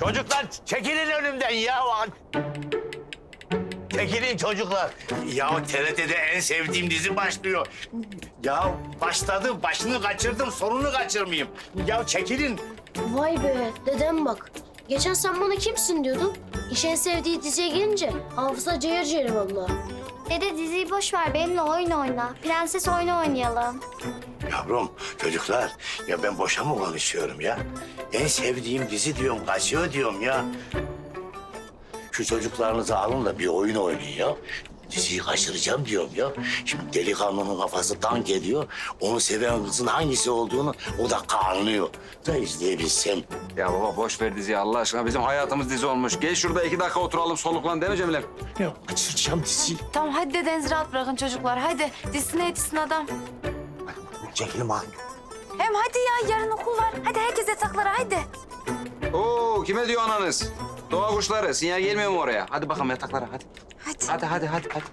Çocuklar çekilin önümden ya. Çekilin çocuklar. Ya TRT'de en sevdiğim dizi başlıyor. Ya başladı, başını kaçırdım, sonunu kaçırmayayım. Ya çekilin. Vay be dedem bak. Geçen sen bana kimsin diyordun. İş en sevdiği diziye gelince hafıza cayır cayır valla. Dede diziyi boş ver benimle oyun oyna. Prenses oyunu oynayalım. Yavrum, çocuklar, ya ben boşa mı konuşuyorum ya? En sevdiğim dizi diyorum, kaçıyor diyorum ya. Şu çocuklarınızı alın da bir oyun oynayın ya. Diziyi kaçıracağım diyorum ya. Şimdi delikanlının kafası dank ediyor. Onu seven kızın hangisi olduğunu o da anlıyor. Da izleyebilsem. Ya baba boş ver diziyi Allah aşkına. Bizim hayatımız dizi olmuş. Gel şurada iki dakika oturalım soluklan değil mi Cemile? Ya kaçıracağım diziyi. Tamam hadi dedenizi rahat bırakın çocuklar. Hadi dizisine yetişsin adam. Çekilin bak. Hem hadi ya yarın okul var. Hadi herkes yataklara hadi. Oo kime diyor ananız? Doğa kuşları. Sinyal gelmiyor mu oraya? Hadi bakalım yataklara hadi. Hadi. Hadi hadi hadi hadi.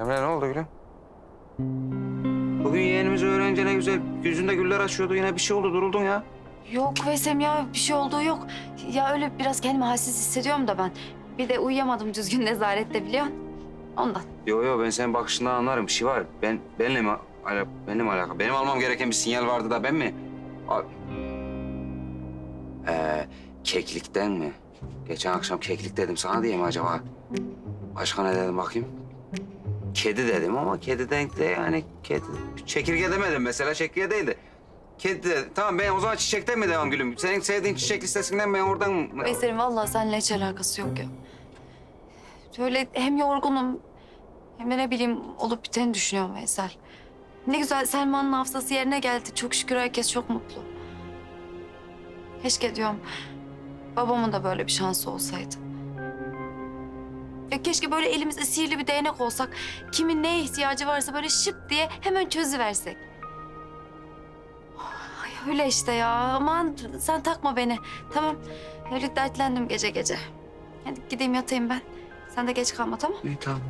Emre ne oldu gülüm? Bugün yeğenimizi öğrenince ne güzel yüzünde güller açıyordu. Yine bir şey oldu duruldun ya. Yok Veysem ya bir şey olduğu yok. Ya öyle biraz kendimi halsiz hissediyorum da ben. Bir de uyuyamadım düzgün nezarette biliyorsun. Ondan. Yo yo ben senin bakışından anlarım. Bir şey var. Ben benle mi ala, benimle mi alaka? Benim almam gereken bir sinyal vardı da ben mi? A- Ee, keklikten mi? Geçen akşam keklik dedim sana diye mi acaba? Başka ne dedim bakayım? Kedi dedim ama kediden de yani kedi... Çekirge demedim mesela çekirge değildi. Kedi de, tamam ben o zaman çiçekten mi devam gülüm? Senin sevdiğin çiçek listesinden ben oradan mı? Veysel'in vallahi seninle hiç alakası yok ya. Böyle hem yorgunum hem de ne bileyim olup biteni düşünüyorum Veysel. Ne güzel Selma'nın hafızası yerine geldi. Çok şükür herkes çok mutlu. Keşke diyorum babamın da böyle bir şansı olsaydı. Ya keşke böyle elimizde sihirli bir değnek olsak. Kimin neye ihtiyacı varsa böyle şıp diye hemen çözüversek. Öyle işte ya. Aman sen takma beni. Tamam. Öyle dertlendim gece gece. Hadi gideyim yatayım ben. Sen de geç kalma tamam İyi tamam.